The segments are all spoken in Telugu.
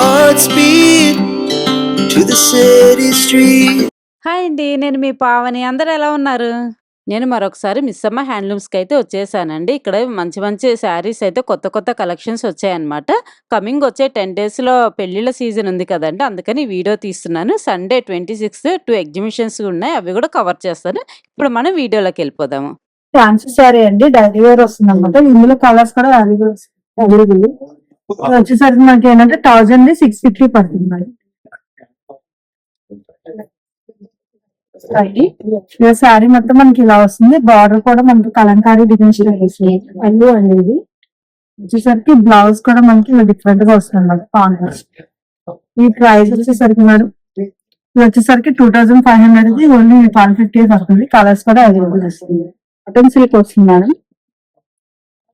hearts beat to the city street. Hi అండి నేను మీ పావని. అందరూ ఎలా ఉన్నారు? నేను మరొకసారి మిస్ అమ్మ హ్యాండ్లూమ్స్కి అయితే వచ్చేసానండి. ఇక్కడ మంచి మంచి శారీస్ అయితే కొత్త కొత్త కలెక్షన్స్ వచ్చాయన్నమాట. కమింగ్ వచ్చే టెన్ డేస్లో పెళ్ళిళ్ళ సీజన్ ఉంది కదండి అందుకని వీడియో తీస్తున్నాను. Sunday twenty sixth two exhibitions ఉన్నాయి. అవి కూడా కవర్ చేస్తాను. ఇప్పుడు మనం వీడియోలోకి వెళ్ళిపోదాము. ఫ్యాన్సీ సారీ అండి డైలీ వేర్ వస్తుంది అనమాట ఇందులో కలర్స్ కూడా అవైలబుల్ వచ్చేసరికి మనకి ఏంటంటే థౌజండ్ సిక్స్ ఫిఫ్టీ పడుతుంది మరి. శారీ మొత్తం మనకి ఇలా వస్తుంది. బార్డర్ కూడా మనకి కలంకారీ డిజైన్ అండి ఇది వచ్చేసరికి బ్లౌజ్ కూడా మనకి ఇలా డిఫరెంట్గా వస్తుంది అన్నమాట కాంట్రాస్ట్ ఈ ప్రైస్ వచ్చేసరికి మేడం ఇది వచ్చేసరికి two thousand five hundred only one fifty పడుతుంది. కలర్స్ కూడా అవైలబుల్ వస్తుంది. కాటన్ సిల్క్ వస్తుంది మేడం.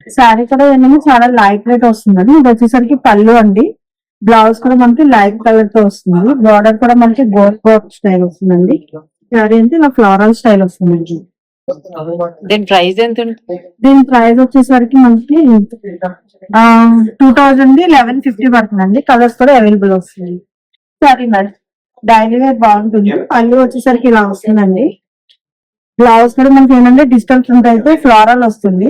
శారీ కూడా ఏంటంటే చాలా లైట్ వెయిట్ వస్తుందండి. ఇది వచ్చేసరికి పళ్ళు అండి. బ్లౌజ్ కూడా మనకి లైట్ కలర్తో వస్తుంది. బార్డర్ కూడా మనకి గోల్డ్ బోర్డర్ స్టైల్ వస్తుందండి. శారీ అంటే ఇలా ఫ్లోరల్ స్టైల్ వస్తుందండి. దీని ప్రైస్ ఎంత దీని ప్రైస్ వచ్చేసరికి మనకి టూ థౌజండ్ లెవెన్ ఫిఫ్టీ పడుతుందండి. కలర్స్ కూడా అవైలబుల్ వస్తుంది సరే మేడం డైలీ వేర్ బాగుంటుంది. పళ్ళు వచ్చేసరికి ఇలా వస్తుందండి. బ్లౌజ్ కూడా మనకి ఏంటంటే డిజిటల్ ప్రింట్ అయితే ఫ్లోరల్ వస్తుంది.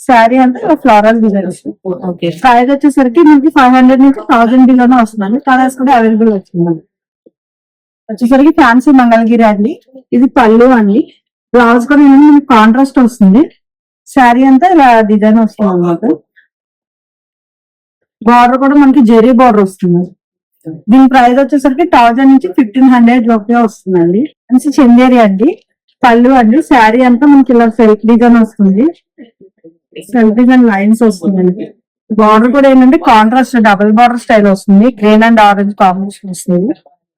శారీ అంతా ఫ్లోరల్ డిజైన్ వస్తుంది. ప్రైస్ వచ్చేసరికి మనకి ఫైవ్ హండ్రెడ్ నుంచి థౌసండ్ బిలోనే వస్తుందండి. కలర్స్ కూడా అవైలబుల్ వస్తుందండి వచ్చేసరికి ఫ్యాన్సీ మంగళగిరి అండి. ఇది పళ్ళు అండి. బ్లౌజ్ కూడా మనకి కాంట్రాస్ట్ వస్తుంది. శారీ అంతా ఇలా డిజైన్ వస్తుంది అన్నమాట బార్డర్ కూడా మనకి జెరీ బార్డర్ వస్తుంది. దీని ప్రైస్ వచ్చేసరికి థౌజండ్ నుంచి ఫిఫ్టీన్ హండ్రెడ్ లోపే వస్తుందండి. మంచి చందేరి అండి. పళ్ళు అండి. శారీ అంతా మనకి ఇలా సెల్ఫ్ డిజైన్ వస్తుంది. సెల్ఫ్ డిజైన్ లైన్స్ వస్తుందండి బార్డర్ కూడా ఏంటంటే కాంట్రాస్ట్ డబుల్ బార్డర్ స్టైల్ వస్తుంది. గ్రీన్ అండ్ ఆరెంజ్ కాంబినేషన్ వస్తుంది.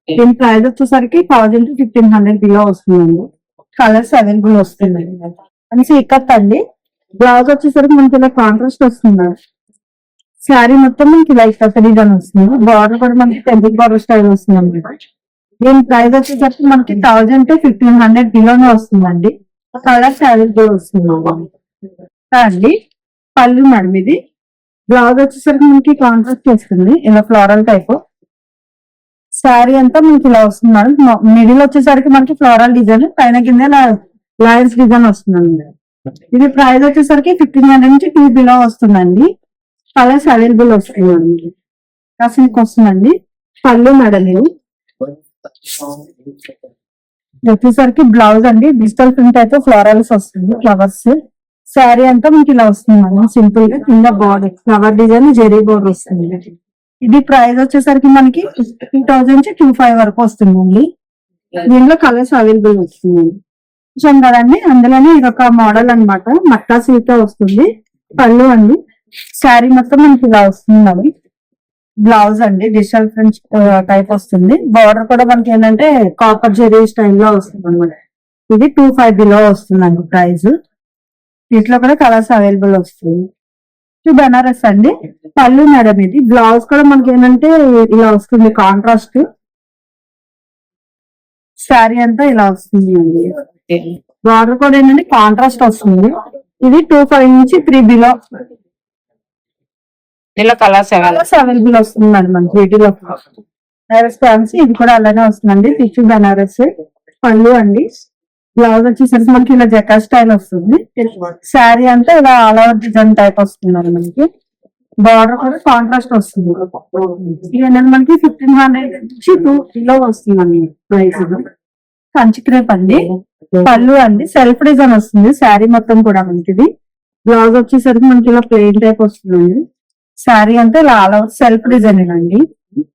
దీని ప్రైస్ వచ్చేసరికి thousand to fifteen hundred below వస్తుందండి. కలర్స్ అవైలబుల్ వస్తుందండి మంచి ఇక్కత్ అండి. బ్లౌజ్ వచ్చేసరికి మనకి ఇలా కాంట్రాస్ట్ వస్తుంది. శారీ మొత్తం మనకి ఇలా ఇక్కత్ డిజైన్ వస్తుంది. బార్డర్ కూడా మనకి టెంపుల్ బార్డర్ స్టైల్ వస్తుంది అనమాట దీని ప్రైస్ వచ్చేసరికి మనకి థౌజండ్ టు ఫిఫ్టీన్ హండ్రెడ్ బిలోనే వస్తుందండి. కలర్స్ అవైలబుల్ వస్తుంది అండి పళ్ళు మేడం ఇది బ్లౌజ్ వచ్చేసరికి మనకి కాంట్రాస్ట్ వస్తుంది ఇలా ఫ్లోరల్ టైప్ శారీ అంతా మనకి ఇలా వస్తుంది మేడం. మిడిల్ వచ్చేసరికి మనకి ఫ్లోరల్ డిజైన్ పైన కింద లయన్స్ డిజైన్ వస్తుందండి. ఇది ప్రైస్ వచ్చేసరికి ఫిఫ్టీన్ హండ్రెడ్ నుంచి టూ బిలో వస్తుందండి. కలర్స్ అవైలబుల్ వస్తుందండి కాసికి వస్తుందండి. పళ్ళు మేడం ఇది వచ్చేసరికి బ్లౌజ్ అండి. డిజిటల్ ప్రింట్ అయితే ఫ్లోరల్స్ వస్తుంది ఫ్లవర్స్ శారీ అంతా మనకి ఇలా వస్తుంది మేడం సింపుల్గా కింద border flower design zari border వస్తుంది. ఇది ప్రైస్ వచ్చేసరికి మనకి టూ థౌజండ్ నుంచి టూ ఫైవ్ వరకు వస్తుందండి. దీనిలో కలర్స్ అవైలబుల్ వస్తుంది చూసాం కదండి అందులోనే ఇది ఒక మోడల్ అన్నమాట మట్టా సిల్క్ వస్తుంది పళ్ళు అండి. శారీ మొత్తం మనకి ఇలా వస్తుంది అవి బ్లౌజ్ అండి డిజిటల్ ఫ్రెంచ్ టైప్ వస్తుంది. బార్డర్ కూడా మనకి ఏంటంటే కాపర్ జెరీ స్టైల్లో వస్తుంది అనమాట ఇది టూ ఫైవ్ బిలో వస్తుందండి ప్రైస్. వీటిలో కూడా కలర్స్ అవైలబుల్ వస్తుంది ఇది బెనారస్ అండి. పళ్ళు మేడం ఇది. బ్లౌజ్ కూడా మనకి ఏంటంటే ఇలా వస్తుంది కాంట్రాస్ట్ శారీ అంతా ఇలా వస్తుంది అండి. బార్డర్ కూడా ఏంటంటే కాంట్రాస్ట్ వస్తుంది. ఇది టూ ఫైవ్ నుంచి త్రీ బిలో. దీనిలో కలర్స్ అవైలబుల్. కలర్స్ అవైలబుల్ వస్తుందండి మనకి వీటిలో. బెనారస్ ఫ్యాన్సీ ఇది కూడా అలానే వస్తుందండి. టిష్యూ బెనారస్. పళ్ళు అండి. బ్లౌజ్ వచ్చేసరికి మనకి ఇలా జకా స్టైల్ వస్తుంది. శారీ అంటే ఇలా ఆల్ ఓవర్ డిజైన్ టైప్ వస్తుంది మనకి. బార్డర్ కూడా కాంట్రాస్ట్ వస్తుంది. ఇవన్నీ మనకి ఫిఫ్టీన్ హండ్రెడ్ నుంచి టూ కిలో వస్తుంది ప్రైస్. కంచి క్రేప్ అండి. పళ్ళు అండి. సెల్ఫ్ డిజైన్ వస్తుంది. శారీ మొత్తం కూడా మనకి ఇది బ్లౌజ్ వచ్చేసరికి మనకి ఇలా ప్లెయిన్ టైప్ వస్తుందండి. శారీ అంటే ఇలా ఆల్ ఓవర్ సెల్ఫ్ డిజైన్ అండి.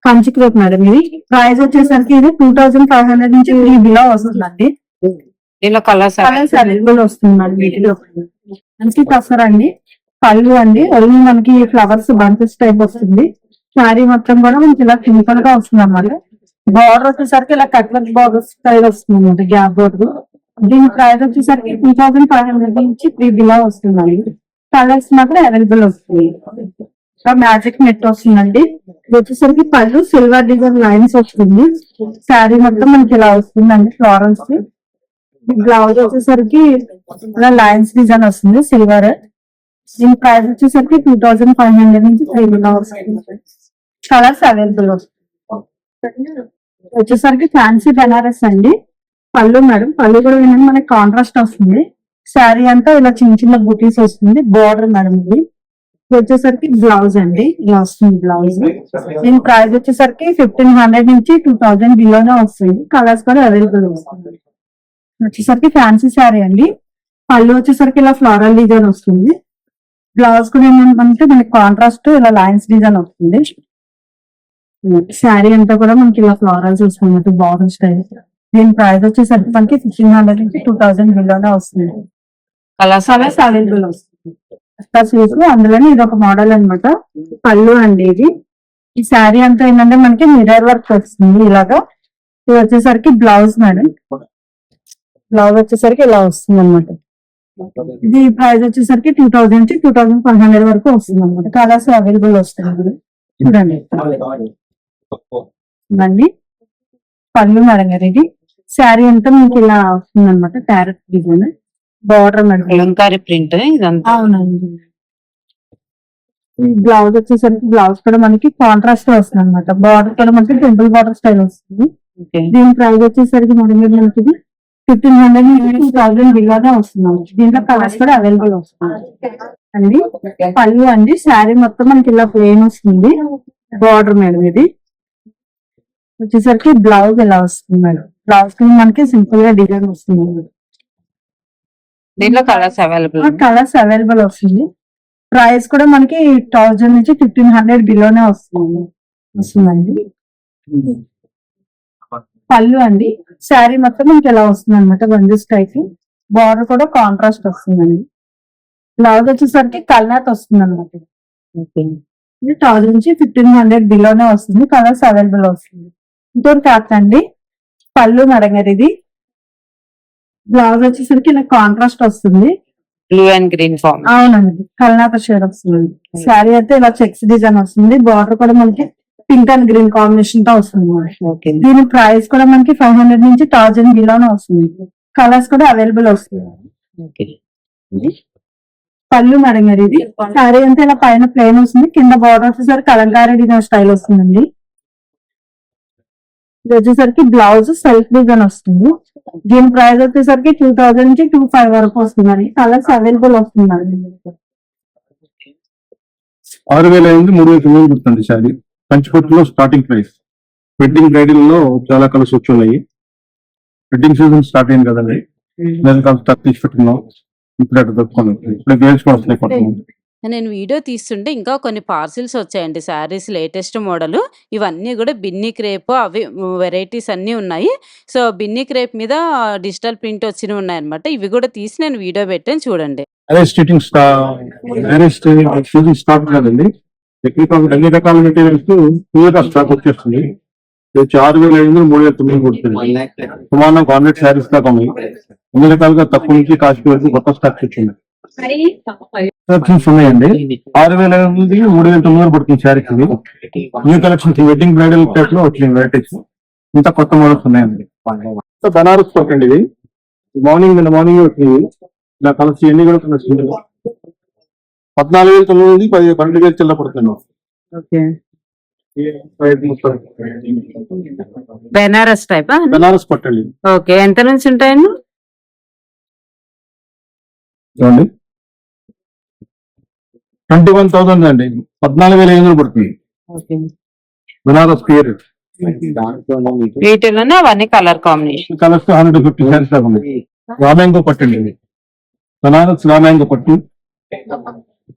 కంచి క్రేప్ మేడం ఇది. ప్రైస్ వచ్చేసరికి ఇది టూ థౌసండ్ ఫైవ్ హండ్రెడ్ నుంచి త్రీ బిలో వస్తుందండి. దీనిలో కలర్స్ కలర్స్ అవైలబుల్ వీటిలో. మంచి టఫర్ అండి. పళ్ళు అండి. ఓన్లీ మనకి ఫ్లవర్స్ బంచెస్ టైప్ వస్తుంది. శారీ మొత్తం కూడా మనకి ఇలా సింపుల్గా వస్తుంది అన్నమాట బార్డర్ వచ్చేసరికి ఇలా కట్ వర్క్ బార్డర్ స్టైల్ వస్తుంది అనమాట గ్యాప్ బార్డర్ దీని ప్రైస్ వచ్చేసరికి టూ థౌసండ్ ఫైవ్ హండ్రెడ్ నుంచి త్రీ బిలో వస్తుందండి. కలర్స్ మాత్రం అవైలబుల్ వస్తుంది మ్యాజిక్ నెట్ వస్తుందండి. ఇది వచ్చేసరికి పళ్ళు సిల్వర్ డిజైన్ లైన్స్ వస్తుంది. శారీ మొత్తం మనకి ఇలా వస్తుందండి ఫ్లోరల్స్ బ్లౌజ్ వచ్చేసరికి ఇలా లైన్స్ డిజైన్ వస్తుంది సిల్వర్ దీని ప్రైస్ వచ్చేసరికి టూ థౌసండ్ ఫైవ్ హండ్రెడ్ నుంచి త్రీ వస్తుంది. కలర్స్ అవైలబుల్ వచ్చేసరికి ఫ్యాన్సీ బెనారస్ అండి. పళ్ళు మేడం పళ్ళు కూడా ఏంటంటే మనకి కాంట్రాస్ట్ వస్తుంది. శారీ అంతా ఇలా చిన్న చిన్న బుటీస్ వస్తుంది బార్డర్ మేడం ఇది. ఇది వచ్చేసరికి బ్లౌజ్ అండి ఇలా వస్తుంది బ్లౌజ్ దీని ప్రైస్ వచ్చేసరికి ఫిఫ్టీన్ హండ్రెడ్ నుంచి టూ థౌజండ్ బిలోనే వస్తుంది. కలర్స్ కూడా అవైలబుల్ వస్తుంది వచ్చేసరికి ఫ్యాన్సీ శారీ అండి. పళ్ళు వచ్చేసరికి ఇలా ఫ్లోరల్ డిజైన్ వస్తుంది. బ్లౌజ్ కూడా ఏంటంటే మనకి కాంట్రాస్ట్ ఇలా లైన్స్ డిజైన్ వస్తుంది. శారీ అంతా కూడా మనకి ఇలా ఫ్లోరల్స్ వస్తుంది బార్డర్ స్టైల్ దీని ప్రైస్ వచ్చేసరికి మనకి ఫిఫ్టీన్ హండ్రెడ్ నుంచి టూ థౌసండ్ బిలోనే వస్తుంది. కలర్స్ అవైలబుల్ వస్తుంది. అందులోనే ఇది ఒక మోడల్ అన్నమాట. పళ్ళు అండి ఇది. ఈ శారీ అంతా ఏంటంటే మనకి మిర్రర్ వర్క్ వస్తుంది ఇలాగా. ఇది వచ్చేసరికి బ్లౌజ్ మేడం బ్లౌజ్ వచ్చేసరికి ఇలా వస్తుంది అనమాట ఇది ప్రైస్ వచ్చేసరికి టూ థౌసండ్ నుంచి టూ థౌసండ్ ఫైవ్ హండ్రెడ్ వరకు వస్తుంది అనమాట కలర్స్ అవైలబుల్ వస్తుంది చూడండి. ఇవ్వండి పళ్ళు మేడం గారు ఇది. శారీ అంతా మీకు ఇలా వస్తుంది అనమాట carrot design. Border madam. Print ఇదంతా. అవునండి. బ్లౌజ్ వచ్చేసరికి బ్లౌజ్ కూడా మనకి కాంట్రాస్ట్ వస్తుంది అనమాట బార్డర్ కూడా మనకి టెంపుల్ బార్డర్ స్టైల్ వస్తుంది. ఓకే. దీని ప్రైస్ వచ్చేసరికి మన మీద మనకి ఫిఫ్టీన్ హండ్రెడ్ టూ థౌసండ్ బిలోనే వస్తుంది అన్నమాట. దీంట్లో కలర్స్ కూడా అవైలబుల్ వస్తుంది అండి పళ్ళు అండి శారీ మొత్తం మనకి ఇలా ప్లెయిన్ వస్తుంది. బార్డర్ మేడం ఇది. వచ్చేసరికి బ్లౌజ్ ఇలా వస్తుంది మేడం? బ్లౌజ్ మనకి సింపుల్గా డిజైన్ వస్తుంది. దీంట్లో కలర్స్ అవైలబుల్ కలర్స్ అవైలబుల్ వస్తుంది. ప్రైస్ కూడా మనకి థౌజండ్ నుంచి ఫిఫ్టీన్ హండ్రెడ్ బిలోనే వస్తుంది. వస్తుందండి. పళ్ళు అండి. శారీ మొత్తం మనకి ఎలా వస్తుంది అనమాట బంజెస్ టైప్ బార్డర్ కూడా కాంట్రాస్ట్ వస్తుందండి. బ్లౌజ్ వచ్చేసరికి కల్నాథ్ వస్తుంది అనమాట ఇది థౌజండ్ నుంచి ఫిఫ్టీన్ హండ్రెడ్ బిలోనే వస్తుంది. కలర్స్ అవైలబుల్ వస్తుంది. ఇంకోటి కాకండి పళ్ళు మడంగారు ఇది. బ్లౌజ్ వచ్చేసరికి ఇలా కాంట్రాస్ట్ వస్తుంది. బ్లూ అండ్ గ్రీన్ ఫార్మ్ అవునండి. కల్నాథ షేడ్ వస్తుంది శారీ అయితే ఇలా చెక్స్ డిజైన్ వస్తుంది. బార్డర్ కూడా మనకి పింక్ అండ్ గ్రీన్ కాంబినేషన్తో వస్తుంది ఓకే. దీని ప్రైస్ కూడా మనకి ఫైవ్ హండ్రెడ్ నుంచి థౌజండ్ బిలోనే వస్తుంది. కలర్స్ కూడా అవైలబుల్ వస్తుంది. ఓకే. పళ్ళు మేడం గారు ఇది. శారీ అంతా ఇలా పైన ప్లేన్ వస్తుంది. కింద బార్డర్ వచ్చేసరికి కలంకారీ డిజైన్ స్టైల్ వస్తుందండి. ఇది వచ్చేసరికి బ్లౌజ్ సెల్ఫ్ డిజైన్ వస్తుంది. దీని ప్రైస్ వచ్చేసరికి టూ థౌజండ్ నుంచి టూ ఫైవ్ వరకు వస్తుందండి కలర్స్ అవైలబుల్ వస్తుందండి ఆరు వేల ఐదు మూడు వేల తొమ్మిది పడుతుంది శారీ పంచకొట్టులో స్టార్టింగ్ ప్రైస్ వెడ్డింగ్ బ్రైడల్లో చాలా కలర్స్ వచ్చి ఉన్నాయి. వెడ్డింగ్ సీజన్ స్టార్ట్ అయింది కదండి. దాని కాస్త స్టాక్ తీసి పెట్టుకున్నాం ఇప్పుడు అటు దొరుకుతున్నాం ఇప్పుడు కూడా వస్తున్నాయి. నేను వీడియో తీస్తుంటే ఇంకా కొన్ని పార్సిల్స్ వచ్చాయండి. శారీస్ లేటెస్ట్ మోడల్ ఇవన్నీ కూడా బిన్నీ క్రేప్ అవి వెరైటీస్ అన్నీ ఉన్నాయి. సో బిన్నీ క్రేప్ మీద డిజిటల్ ప్రింట్ వచ్చినవి ఉన్నాయన్నమాట. ఇవి కూడా తీసి నేను వీడియో పెట్టాను చూడండి. అదే కాదండి. టెక్నికల్ అన్ని రకాల మెటీరియల్స్ క్లియర్గా స్టాక్ వచ్చేస్తుంది. ఇది ఆరు వేల ఐదు వందలు మూడు వేల తొమ్మిది పడుతుంది సుమారు హండ్రెడ్ శారీస్ దాకా ఉన్నాయి. అన్ని రకాలుగా తక్కువ నుంచి కాస్ట్ వరకు కొత్త స్టాక్ వచ్చింది కలెక్షన్స్ ఉన్నాయండి. ఆరు వేల ఐదు వందలది మూడు వేల తొమ్మిది వందలు పడుతుంది శారీస్ ఇది న్యూ కలెక్షన్స్ వెడ్డింగ్ బ్రైడల్ టైప్లో వచ్చినాయి వెరైటీస్ ఇంత కొత్త మోడల్స్ ఉన్నాయండి. సో బనారస్ పట్టండి ఇది. మార్నింగ్ నిన్న మార్నింగ్ వచ్చింది. ఇలా కలర్స్ ఇవన్నీ కూడా పద్నాలుగు వేల తొమ్మిది వందలు పది పన్నెండు వేలు చిల్ల పడుతుంది బెనారస్ టైప్ బనారస్ పట్టండి ఓకే ఎంత నుంచి ఉంటాయండి? చూడండి. ట్వంటీ వన్ థౌసండ్ అండి. పద్నాలుగు వేల ఐదు వందలు పడుతుంది. బనారస్ పేర్ వీటిలోనే అవన్నీ colour combination. Colours hundred fifty saris దాకా ఉన్నాయి. రామాంగో పట్టండి బనారస్ రామాంగో పట్టు.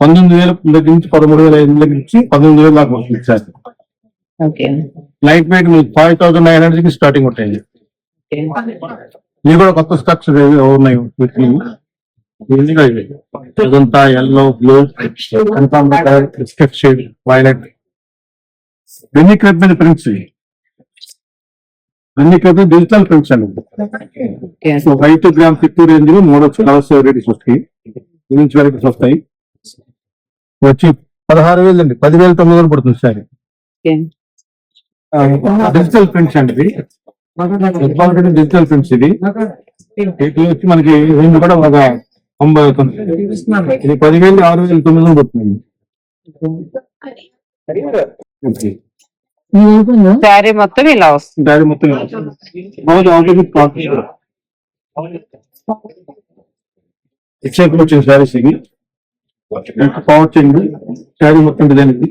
పంతొమ్మిది వేల దగ్గర నుంచి పదమూడు వేల ఐదు దగ్గర నుంచి పంతొమ్మిది వేల దాకా వస్తుంది సార్. లైట్ వెయిట్ మీకు ఫైవ్ థౌసండ్ నైన్ హండ్రెడ్కి స్టార్టింగ్ ఉంటాయి ఇవి కూడా కొత్త స్టాక్స్ ఉన్నాయి. ఇవన్నీ. ఇదంతా yellow blue biscuit shade violet Binny crepe మీద prints Binny crepe digital prints అండి. సో వైట్ గ్రామ్ ఫిఫ్టీ రేంజ్లో మూడు కలర్స్ వెరైటీస్ వస్తాయి. నుంచి వెరైటీస్ వస్తాయి. వచ్చి పదహారు వేలు అండి పదివేల తొమ్మిది వందలు పడుతుంది సార్. ఓకే. డిజిటల్ ప్రింట్స్ అండి ఇది. డిజిటల్ ప్రింట్స్ ఇది. వీటిలో వచ్చి మనకి రేంజ్ కూడా ఒక తొంభై అవుతుంది ఇది పదివేలు ఆరు వేల తొమ్మిది వందలు పడుతుంది. శారీ మొత్తం ఇలా వస్తుంది. దారి మొత్తం రోజు ఆపోజిట్ క్లాత్ ఎక్సెప్ట్ వచ్చిన శారీస్ ఇవి. పవర్ చేయండి? శారీ మొత్తం డిజైన్ ఇది.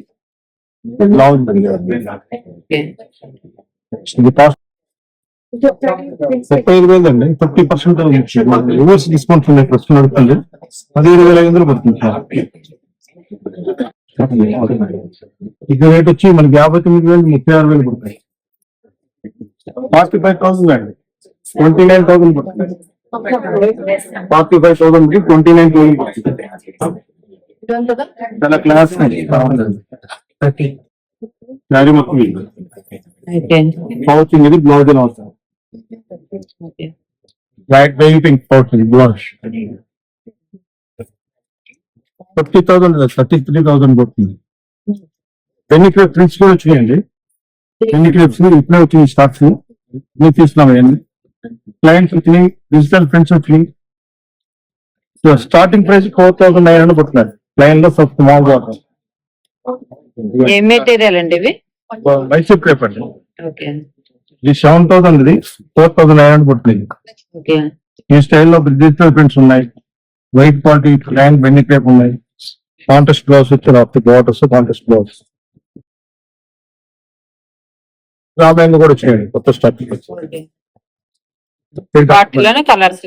ఇది కాస్ట్ ముప్పై ఐదు వేలు అండి. ఫిఫ్టీ పర్సెంట్ రివర్స్ డిస్కౌంట్ ఉన్నాయి. ప్రస్తుతం నడుపుతుంది పదిహేను వేల ఐదు వందలు పడుతుంది. సార్ ఇక రేట్ వచ్చి మనకి యాభై తొమ్మిది వేలు ముప్పై ఆరు వేలు పడుతుంది. ఫార్టీ ఫైవ్ థౌసండ్ అండి. ట్వంటీ నైన్ థౌసండ్ పడుతుంది. ఫార్టీ ఫైవ్ థౌసండ్కి ట్వంటీ నైన్ థౌసండ్ పడుతుంది. చాలా క్లాస్ శారీ మొత్తం ఓకే పౌచింగ్ ఇది బ్లౌజ్ అని అవుతుంది okay light baby pink pouching blouse fifty thousand thirty three thousand పడుతుంది ఎన్ని క్రేప్ ప్రింట్స్ కూడా వచ్చినాయండి. ఎన్ని క్రేప్స్ ఇప్పుడే వచ్చినాయి స్టాక్స్ మీరు తీసుకున్నాం అవన్నీ. క్లయింట్స్ వచ్చినాయి డిజిటల్ ప్రింట్స్ వచ్చినాయి. Starting price four thousand nine hundred పడుతున్నారు లైన్లో స్మాల్ బాటమ్ ఏ మెటీరియల్ అండి ఇవి? మైసూర్ క్రేప్ అండి ఓకే ఇది సెవెన్ థౌసండ్ ఇది. ఫోర్ థౌసండ్ నైన్ హండ్రెడ్ పడుతుంది. ఓకే ఈ స్టైల్లో డిజిటల్ ప్రింట్స్ ఉన్నాయి. White quality line Binny crepe ఉన్నాయి. కాంటెస్ట్ బ్లౌజ్ వచ్చి off borders contrast blouse Ramayana కూడా వచ్చాయండి. కొత్త స్టాక్ వాటిలోనే కలర్స్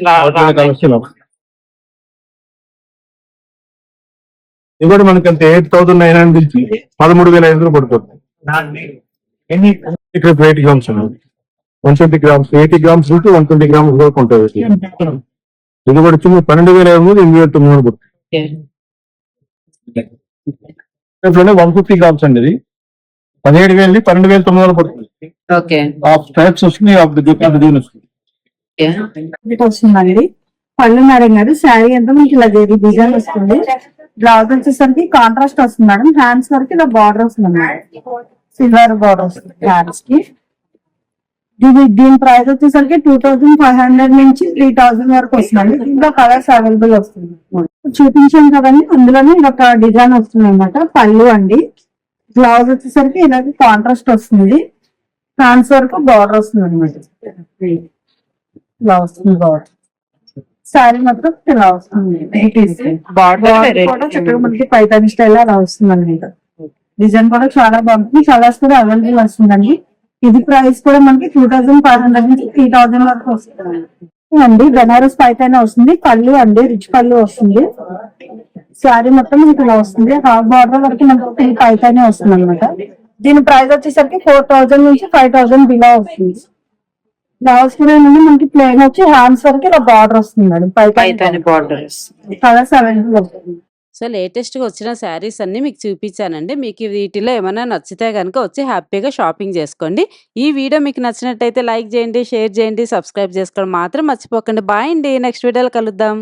ఇది కూడా మనకి అంత ఎయిట్ థౌసండ్ నైన్ హండ్రెడ్ నుంచి పదమూడు వేల ఐదు పడుతుంది ఇక్కడ eighty grams one twenty grams eighty grams నుంచి వన్ ట్వంటీ గ్రామ్స్ వరకు ఉంటుంది. ఇది కూడా వచ్చి పన్నెండు వేల ఐదు వందలు ఎనిమిది వేల తొమ్మిది వందలు పడుతుంది. వన్ ఫిఫ్టీ గ్రామ్స్ అండి ఇది. పదిహేడు వేలు పన్నెండు వేల తొమ్మిది వందలు పడుతుంది. ఓకే. హాఫ్ టైప్స్ డిజైన్ వస్తుంది. ఓకే. వస్తుందండి పళ్ళు మేడం గారు శారీ అంతా మీకు ఇలా డిజైన్ వస్తుంది. బ్లౌజ్ వచ్చేసరికి కాంట్రాస్ట్ వస్తుంది మేడం. హ్యాండ్స్ వరకు ఇలా బార్డర్ వస్తుంది మేడం సిల్వర్ బార్డర్ వస్తుంది హ్యాండ్స్కి. దీని దీని ప్రైస్ వచ్చేసరికి టూ థౌసండ్ ఫైవ్ హండ్రెడ్ నుంచి త్రీ థౌసండ్ వరకు వస్తుందండి దీంట్లో కలర్స్ అవైలబుల్ వస్తుంది. చూపించాం కదండి. అందులోనే ఇది ఒక డిజైన్ వస్తుంది అనమాట పళ్ళు అండి. బ్లౌజ్ వచ్చేసరికి ఇలాగే కాంట్రాస్ట్ వస్తుంది. హ్యాండ్స్ వరకు బార్డర్ వస్తుంది అనమాట ఇలా వస్తుంది బార్డర్ సారీ మాత్రం ఇలా వస్తుంది. బార్డర్ బార్డర్ కూడా చక్కగా మనకి పైతాని స్టైల్ అలా వస్తుంది అనమాట డిజైన్ కూడా చాలా బాగుంటుంది కలర్స్ కూడా అవైలబుల్ వస్తుందండి. ఇది ప్రైస్ కూడా మనకి టూ థౌసండ్ ఫైవ్ హండ్రెడ్ నుంచి త్రీ థౌసండ్ వరకు వస్తుంది. అండి బెనారస్ పైతానే వస్తుంది. పళ్ళు అండి రిచ్ పళ్ళు వస్తుంది. శారీ మొత్తం మీకు ఇలా వస్తుంది. హాఫ్ బార్డర్ వరకు మనకి పైతానే వస్తుంది అనమాట దీని ప్రైస్ వచ్చేసరికి ఫోర్ థౌసండ్ నుంచి ఫైవ్ థౌసండ్ బిలో వస్తుంది. బ్లౌజ్ కూడా మనకి ప్లేన్ వచ్చి హ్యాండ్స్ వరకు ఇలా బార్డర్ వస్తుంది మేడం పైతాని కలర్స్ అవైలబుల్ వస్తుంది. సో లేటెస్ట్గా వచ్చిన శారీస్ అన్ని మీకు చూపించానండి. మీకు వీటిలో ఏమైనా నచ్చితే కనుక వచ్చి హ్యాపీగా షాపింగ్ చేసుకోండి. ఈ వీడియో మీకు నచ్చినట్టయితే లైక్ చేయండి షేర్ చేయండి సబ్స్క్రైబ్ చేసుకోవడం మాత్రం మర్చిపోకండి. బాయ్ అండి. నెక్స్ట్ వీడియోలో కలుద్దాం.